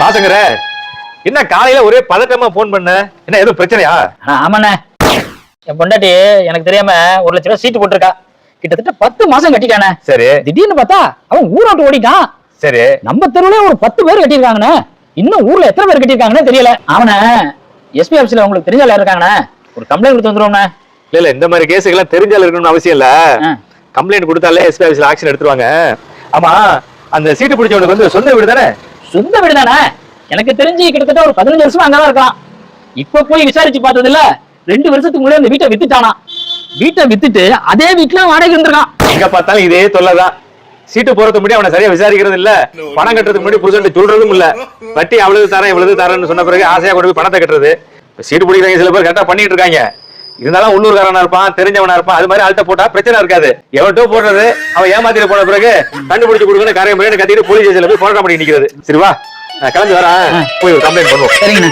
வாசங்கர என்ன காலையில ஒரே பதட்டமா போன் பண்ண? என்ன எதுவும் பிரச்சனையா? ஆமாண்ணே. என் பொண்டாட்டி எனக்கு தெரியாம ஒரு லட்ச ரூபாய் சீட்டு போட்டிருக்கா. கிட்டத்தட்ட பத்து மாசம் கட்டிட்டானே. சரி. திடீர்னு பார்த்தா அவன் ஊரோட்டு ஓடிட்டான். சரி. நம்ம தெருவுல ஒரு பத்து பேர் கட்டியிருக்காங்கண்ணே. இன்னும் ஊர்ல எத்தனை பேர் கட்டியிருக்காங்கன்னு தெரியல. அவனே எஸ்பி ஆபீஸ்ல உங்களுக்கு தெரிஞ்சால இருக்காங்கண்ணே ஒரு கம்ப்ளைண்ட் கொடுத்து வந்துருவோம்ண்ணே. இல்ல இல்ல இந்த மாதிரி கேஸுக்கெல்லாம் தெரிஞ்சால இருக்கணும்னு அவசியம் இல்ல. கம்ப்ளைண்ட் கொடுத்தாலே எஸ்பி ஆஃபீஸ்ல ஆக்ஷன் எடுத்துருவாங்க. ஆமா அந்த சீட்டு பிடிச்சவனுக்கு வந்து சொந்த வீடு தானே? சொந்த வீடு தானே? எனக்கு தெரிஞ்சு கிட்டத்தட்ட ஒரு பதினஞ்சு வருஷமா அங்கதான் இருக்கலாம். இப்ப போய் விசாரிச்சு பார்த்தது இல்ல ரெண்டு வருஷத்துக்கு முன்னாடி அந்த வீட்டை வித்துட்டானா? வீட்டை வித்துட்டு அதே வீட்டுல வாடகை இருந்திருக்கான். எங்க பார்த்தாலும் இதே தொல்லைதான் சீட்டு போறதுக்கு முன்னாடி அவனை சரியா விசாரிக்கிறது இல்ல. பணம் கட்டுறதுக்கு முன்னாடி புதுசா சொல்றதும் இல்ல. வட்டி அவ்வளவு தரேன் இவ்வளவு தரேன்னு சொன்ன பிறகு ஆசையா கொண்டு போய் பணத்தை கட்டுறது. சீட்டு பிடிக்கிறாங்க சில பேர் கரெக்டா பண்ணிட்டு இருக்காங்க. இருந்தாலும் உள்ளூர்காரனா இருப்பான் தெரிஞ்சவனா இருப்பான் அது மாதிரி ஆள்கிட்ட போட்டா பிரச்சனை இருக்காது. எவன்ட்டோ போடுறது அவன் ஏமாத்திட்டு போன பிறகு கண்டுபிடிச்சு கொடுக்கணும் காரியம் கத்திட்டு போலீஸ் ஸ்டேஷன்ல போய் போராட்டம் பண்ணி நிக்கிறது. சரி வா நான் கிளம்பி வரேன். போய் கம்ப்ளைண்ட் பண்ணுவோம். சரிங்கண்ணே.